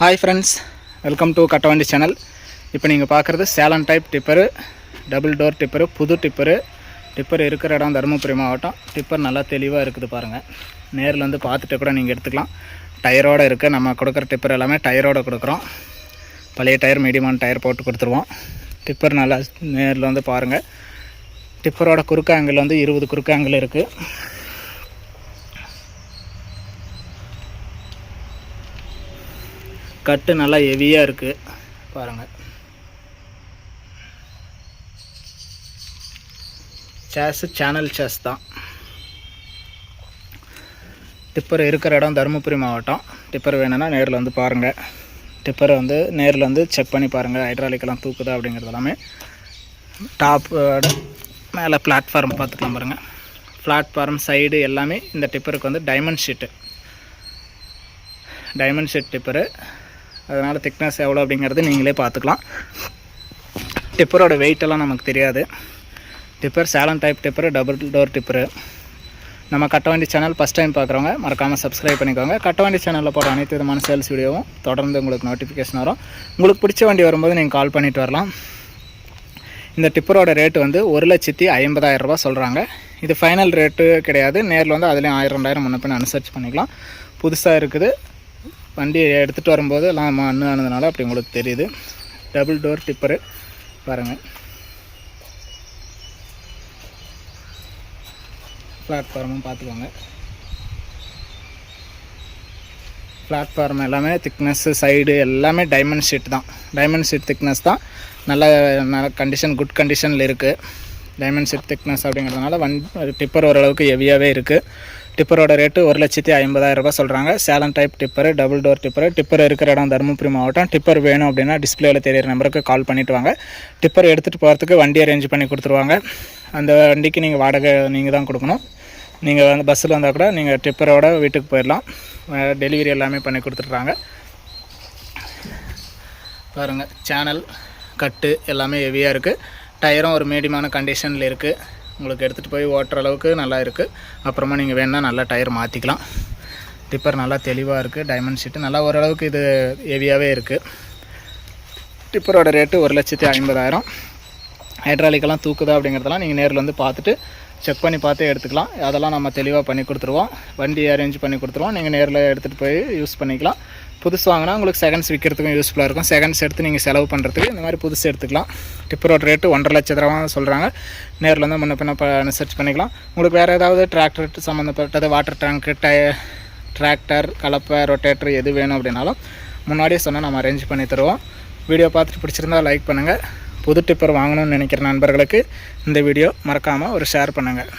Hi friends welcome to Kattavandi channel இப்போ நீங்கள் பார்க்குறது Salem type tipper double door tipper புது டிப்பரு டிப்பர் இருக்கிற இடம் தருமபுரி மாவட்டம். டிப்பர் நல்லா தெளிவாக இருக்குது பாருங்கள் நேரில் வந்து பார்த்துட்டு கூட நீங்கள் எடுத்துக்கலாம். டயரோடு இருக்குது நம்ம கொடுக்குற டிப்பர் எல்லாமே டயரோடு கொடுக்குறோம். பழைய டயர் மீடியமான டயர் போட்டு கொடுத்துருவோம். டிப்பர் நல்லா நேரில் வந்து பாருங்கள் டிப்பரோட குறுக்கு வந்து இருபது குறுக்காங்கள் இருக்குது கட்டு நல்லா ஹெவியாக இருக்குது பாருங்கள் சேஸு சேனல் சேஸ் தான். டிப்பர் இருக்கிற இடம் தருமபுரி மாவட்டம். டிப்பர் வேணும்னா நேரில் வந்து பாருங்கள் டிப்பரை வந்து நேரில் வந்து செக் பண்ணி பாருங்கள் ஹைட்ராலிக்கெல்லாம் தூக்குதா அப்படிங்கிறது எல்லாமே. டாப் மேலே பிளாட்ஃபார்ம் பார்த்துக்கலாம் பாருங்கள் பிளாட்ஃபார்ம் சைடு எல்லாமே இந்த டிப்பருக்கு வந்து diamond sheet diamond sheet tipper அதனால் திக்னஸ் எவ்வளோ அப்படிங்கிறது நீங்களே பார்த்துக்கலாம். டிப்பரோட வெயிட்டெல்லாம் நமக்கு தெரியாது. Tipper Salem type tipper double door tipper நம்ம கட்டவண்டி சேனல் ஃபஸ்ட் டைம் பார்க்குறவங்க மறக்காமல் சப்ஸ்கிரைப் பண்ணிக்கோங்க. கட்டவண்டி சேனலில் போகிற அனைத்து விதமான சேல்ஸ் வீடியோவும் தொடர்ந்து உங்களுக்கு நோட்டிஃபிகேஷன் வரும். உங்களுக்கு பிடிச்ச வண்டி வரும்போது நீங்கள் கால் பண்ணிட்டு வரலாம். இந்த டிப்பரோட ரேட்டு வந்து ஒரு லட்சத்தி ஐம்பதாயிரம் சொல்கிறாங்க இது ஃபைனல் ரேட்டு கிடையாது. நேரில் வந்து அதுலேயும் ஆயிரம் ரெண்டாயிரம் முன்ன அனுசரிச்சு பண்ணிக்கலாம். புதுசாக இருக்குது. வண்டி எடுத்துகிட்டு வரும்போது எல்லாம் மண்ணு ஆனதுனால அப்படி உங்களுக்கு தெரியுது. டபுள் டோர் டிப்பரு பாருங்கள் பிளாட்ஃபார்மும் பார்த்துக்கோங்க. பிளாட்ஃபார்ம் எல்லாமே திக்னஸ்ஸு சைடு எல்லாமே டைமண்ட் ஷீட் தான். டைமண்ட் ஷீட் திக்னஸ் தான். நல்ல நல்ல கண்டிஷன் குட் கண்டிஷனில் இருக்குது டைமண்ட் ஷீட் திக்னஸ் அப்படிங்கிறதுனால வண் டிப்பர் ஓரளவுக்கு ஹெவியாகவே இருக்குது டிப்பரோட ரேட்டு ஒரு லட்சத்தி ஐம்பதாயிரம் ரூபாய் சொல்கிறாங்க Salem type tipper double door tipper. Tipper இருக்கிற இடம் தருமபுரி மாவட்டம். டிப்பர் வேணும் அப்படின்னா டிஸ்பிளேயில் தெரியிற நம்பருக்கு கால் பண்ணிவிட்டு வாங்க. டிப்பர் எடுத்துகிட்டு போகிறதுக்கு வண்டி அரேஞ்ச் பண்ணி கொடுத்துருவாங்க. அந்த வண்டிக்கு நீங்கள் வாடகை நீங்கள் தான் கொடுக்கணும். நீங்கள் வந்து பஸ்ஸில் வந்தால் கூட நீங்கள் டிப்பரோட வீட்டுக்கு போயிடலாம். டெலிவரி எல்லாமே பண்ணி கொடுத்துட்றாங்க. பாருங்கள் சேனல் கட்டு எல்லாமே ஹெவியாக இருக்குது டயரும் ஒரு மீடியமான கண்டிஷனில் இருக்குது உங்களுக்கு எடுத்துகிட்டு போய் ஓட்டுற அளவுக்கு நல்லா இருக்குது அப்புறமா நீங்கள் வேணால் நல்லா டயர் மாற்றிக்கலாம் டிப்பர் நல்லா தெளிவாக இருக்குது டைமண்ட் ஷீட்டு நல்லா ஓரளவுக்கு இது ஹெவியாகவே இருக்குது டிப்பரோட ரேட்டு ஒரு லட்சத்தி ஐம்பதாயிரம். ஹைட்ராலிக்கெல்லாம் தூக்குதா அப்படிங்கிறதெல்லாம் நீங்கள் நேரில் வந்து பார்த்துட்டு செக் பண்ணி பார்த்தே எடுத்துக்கலாம். அதெல்லாம் நம்ம தெளிவாக பண்ணி கொடுத்துருவோம். வண்டி அரேஞ்ச் பண்ணி கொடுத்துருவோம். நீங்கள் நேரில் எடுத்துகிட்டு போய் யூஸ் பண்ணிக்கலாம். புதுசு வாங்கினா உங்களுக்கு செகண்ட்ஸ் விற்கிறதுக்கும் யூஸ்ஃபுல்லாக இருக்கும். செகண்ட்ஸ் எடுத்து நீங்கள் செலவு பண்ணுறதுக்கு இந்த மாதிரி புதுசு எடுத்துக்கலாம். டிப்பரோட ரேட்டு ஒன்றரை லட்ச ரூபா சொல்கிறாங்க நேரில் வந்து முன்ன பின்ன சர்ச் பண்ணிக்கலாம். உங்களுக்கு வேறு ஏதாவது டிராக்டர் சம்மந்தப்பட்டது வாட்டர் டேங்க்கு டய டிராக்டர் கலப்பை ரொட்டேட்டர் எது வேணும் அப்படின்னாலும் முன்னாடியே சொன்னால் நம்ம அரேஞ்ச் பண்ணி தருவோம். வீடியோ பார்த்துட்டு பிடிச்சிருந்தா லைக் பண்ணுங்கள் புது டிப்பர் வாங்கணும்னு நினைக்கிற நண்பர்களுக்கு இந்த வீடியோ மறக்காமல் ஒரு ஷேர் பண்ணுங்கள்